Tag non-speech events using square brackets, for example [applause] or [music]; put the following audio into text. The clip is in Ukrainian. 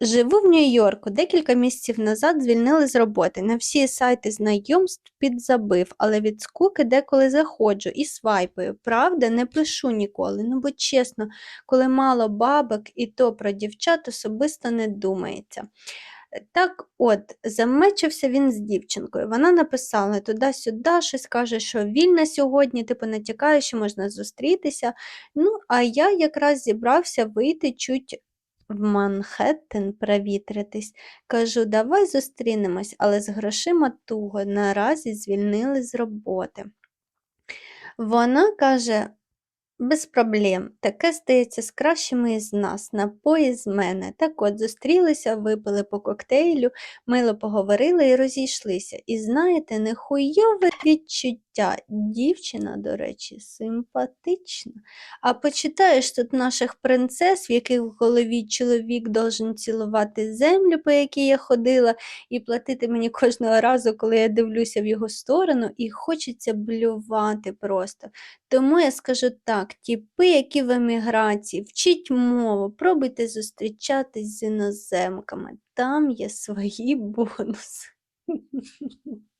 Живу в Нью-Йорку. Декілька місяців назад звільнили з роботи. На всі сайти знайомств підзабив, але від скуки деколи заходжу і свайпаю. Правда, не пишу ніколи. Ну, бо чесно, коли мало бабок, і то про дівчат особисто не думається. Так от, замечився він з дівчинкою. Вона написала туди-сюди, щось каже, що вільна сьогодні, типу натякає, що можна зустрітися. Ну, а я якраз зібрався вийти чуть в Манхеттен провітритись. Кажу, давай зустрінемось, але з грошима туго, наразі звільнили з роботи. Вона каже, без проблем, таке стається з кращими із нас, напої з мене. Так от зустрілися, випили по коктейлю, мило поговорили і розійшлися. І знаєте, нехуйове відчуття. Дівчина, до речі, симпатична. А почитаєш тут наших принцес, в яких в голові чоловік должен цілувати землю, по якій я ходила, і платити мені кожного разу, коли я дивлюся в його сторону, і хочеться блювати просто. Тому я скажу так, тіпи, які в еміграції, вчіть мову, пробуйте зустрічатись з іноземками, там є свої бонуси. [laughs]